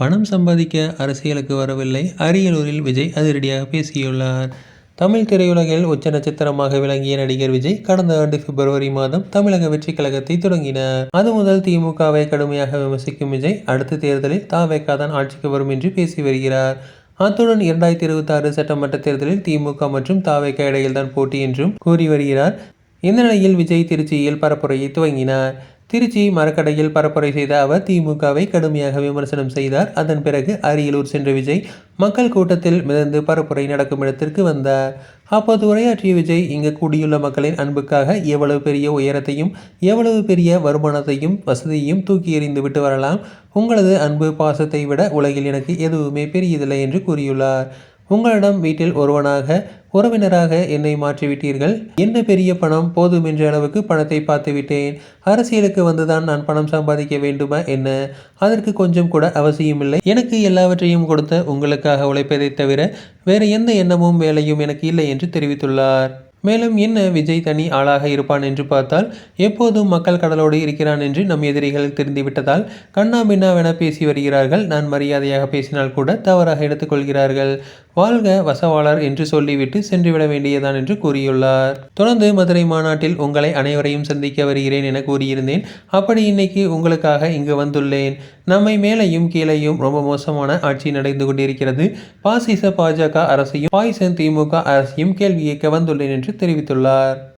பணம் சம்பாதிக்க அரசியலுக்கு வரவில்லை. அரியலூரில் விஜய் அதிரடியாக பேசியுள்ளார். தமிழ் திரையுலகில் உச்ச நட்சத்திரமாக விளங்கிய நடிகர் விஜய் கடந்த ஆண்டு பிப்ரவரி மாதம் தமிழக வெற்றி கழகத்தை தொடங்கினார். அது முதல் திமுகவை கடுமையாக விமர்சிக்கும் விஜய் அடுத்த தேர்தலில் தாவேக்கா தான் ஆட்சிக்கு வரும் என்று பேசி வருகிறார். அத்துடன் இரண்டாயிரத்தி இருபத்தி ஆறு சட்டமன்ற தேர்தலில் திமுக மற்றும் தாவேக்கா இடையில்தான் போட்டி என்றும் கூறி வருகிறார். இந்த நிலையில் விஜய் திருச்சியில் பரப்புரையை துவங்கினார். திருச்சி மரக்கடையில் பரப்புரை செய்த அவர் திமுகவை கடுமையாக விமர்சனம் செய்தார். அதன் பிறகு அரியலூர் சென்ற விஜய் மக்கள் கூட்டத்தில் மிதந்து பரப்புரை நடக்கும் இடத்திற்கு வந்தார். அப்போது உரையாற்றிய விஜய் இங்கு கூடியுள்ள மக்களின் அன்புக்காக எவ்வளவு பெரிய உயரத்தையும் எவ்வளவு பெரிய வருமானத்தையும் வசதியையும் தூக்கி எறிந்து விட்டு வரலாம். உங்களது அன்பு பாசத்தை விட உலகில் எனக்கு எதுவுமே பெரியதில்லை என்று கூறியுள்ளார். உங்களிடம் வீட்டில் ஒருவனாக உறவினராக என்னை மாற்றிவிட்டீர்கள். என்ன பெரிய பணம்? போதும் என்ற அளவுக்கு பணத்தை பார்த்து விட்டேன் அரசியலுக்கு வந்துதான் நான் பணம் சம்பாதிக்க வேண்டுமா என்ன? அதற்கு கொஞ்சம் கூட அவசியமில்லை. எனக்கு எல்லாவற்றையும் கொடுத்த உங்களுக்காக உழைப்பதை தவிர வேறு எந்த எண்ணமும் வேலையும் எனக்கு இல்லை என்று தெரிவித்துள்ளார். மேலும் என்ன விஜய் தனி ஆளாக இருப்பான் என்று பார்த்தால் எப்போதும் மக்கள் கடலோடு இருக்கிறான் என்று நம் எதிரிகள் தெரிந்துவிட்டதால் கண்ணா பின்னாவென பேசி வருகிறார்கள். நான் மரியாதையாக பேசினால் கூட தவறாக எடுத்துக்கொள்கிறார்கள். வாழ்க வசவாளர் என்று சொல்லிவிட்டு சென்றுவிட வேண்டியதான் என்று கூறியுள்ளார். தொடர்ந்து மதுரை மாநாட்டில் உங்களை அனைவரையும் சந்திக்க வருகிறேன் என கூறியிருந்தேன். அப்படி இன்னைக்கு உங்களுக்காக இங்கு வந்துள்ளேன். நம்மை மேலையும் கீழையும் ரொம்ப மோசமான ஆட்சி நடந்து கொண்டிருக்கிறது. பாசிச பாஜக அரசையும் பாய்சன் திமுக அரசையும் கேள்வி கேட்க வந்துள்ளேன் என்று தெரிவித்துள்ளார்.